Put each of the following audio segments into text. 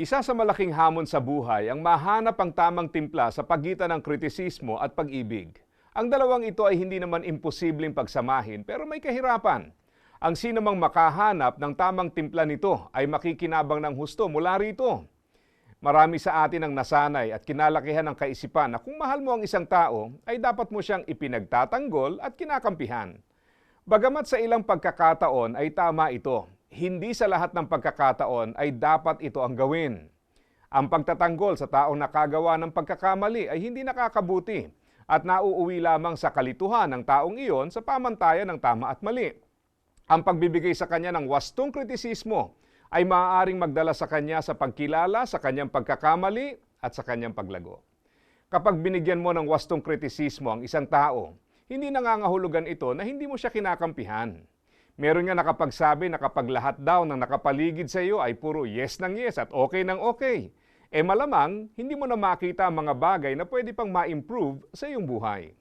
Isa sa malaking hamon sa buhay ang mahanap ang tamang timpla sa pagitan ng kritisismo at pag-ibig. Ang dalawang ito ay hindi naman imposibleng pagsamahin pero may kahirapan. Ang sinamang makahanap ng tamang timpla nito ay makikinabang ng husto mula rito. Marami sa atin ang nasanay at kinalakihan ng kaisipan na kung mahal mo ang isang tao, ay dapat mo siyang ipinagtatanggol at kinakampihan. Bagamat sa ilang pagkakataon ay tama ito, hindi sa lahat ng pagkakataon ay dapat ito ang gawin. Ang pagtatanggol sa taong nakagawa ng pagkakamali ay hindi nakakabuti at nauuwi lamang sa kalituhan ng taong iyon sa pamantayan ng tama at mali. Ang pagbibigay sa kanya ng wastong kritisismo ay maaaring magdala sa kanya sa pagkilala sa kanyang pagkakamali at sa kanyang paglago. Kapag binigyan mo ng wastong kritisismo ang isang tao, hindi nangangahulugan ito na hindi mo siya kinakampihan. Meron nga nakapagsabi na kapag lahat daw ng nakapaligid sa iyo ay puro yes ng yes at okay ng okay, eh malamang hindi mo na makita ang mga bagay na pwede pang ma-improve sa iyong buhay.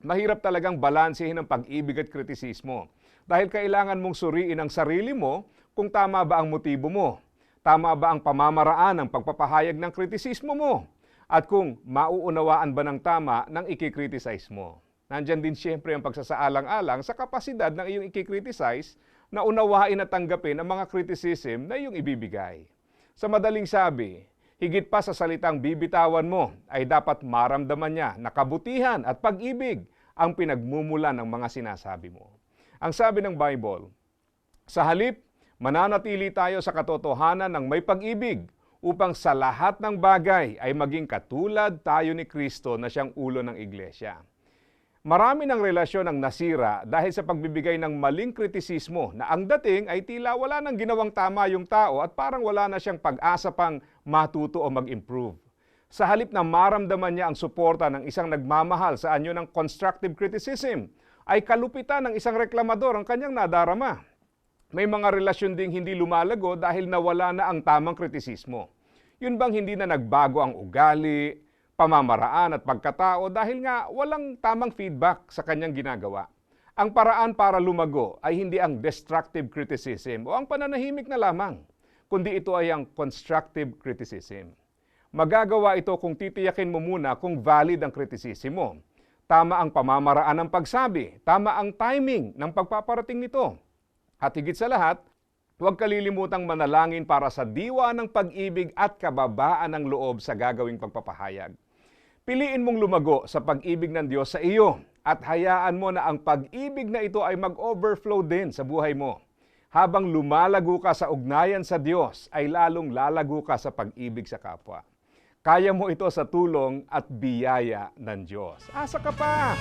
Mahirap talagang balansehin ang pag-ibig at kritisismo dahil kailangan mong suriin ang sarili mo kung tama ba ang motibo mo, tama ba ang pamamaraan ng pagpapahayag ng kritisismo mo, at kung mauunawaan ba ng tama ng ikikriticize mo. Nandyan din siyempre ang pagsasaalang-alang sa kapasidad ng iyong ikikriticize na unawain at tanggapin ang mga criticism na iyong ibibigay. Sa madaling sabi, higit pa sa salitang bibitawan mo ay dapat maramdaman niya na kabutihan at pag-ibig ang pinagmumulan ng mga sinasabi mo. Ang sabi ng Bible, sa halip, mananatili tayo sa katotohanan ng may pag-ibig upang sa lahat ng bagay ay maging katulad tayo ni Kristo na siyang ulo ng iglesia. Marami ng relasyon ang nasira dahil sa pagbibigay ng maling kritisismo na ang dating ay tila wala nang ginawang tama yung tao at parang wala na siyang pag-asa pang matuto o mag-improve. Sa halip na maramdaman niya ang suporta ng isang nagmamahal sa anyo ng constructive criticism, ay kalupitan ng isang reklamador ang kanyang nadarama. May mga relasyon ding hindi lumalago dahil nawala na ang tamang kritisismo. Yun bang hindi na nagbago ang ugali, pamamaraan at pagkatao dahil nga walang tamang feedback sa kanyang ginagawa? Ang paraan para lumago ay hindi ang destructive criticism o ang pananahimik na lamang, kundi ito ay ang constructive criticism. Magagawa ito kung titiyakin mo muna kung valid ang kritisism mo. Tama ang pamamaraan ng pagsabi, tama ang timing ng pagpaparating nito. At higit sa lahat, huwag kalilimutang manalangin para sa diwa ng pag-ibig at kababaan ng loob sa gagawing pagpapahayag. Piliin mong lumago sa pag-ibig ng Diyos sa iyo at hayaan mo na ang pag-ibig na ito ay mag-overflow din sa buhay mo. Habang lumalago ka sa ugnayan sa Diyos, ay lalong lalago ka sa pag-ibig sa kapwa. Kaya mo ito sa tulong at biyaya ng Diyos. Asa ka pa!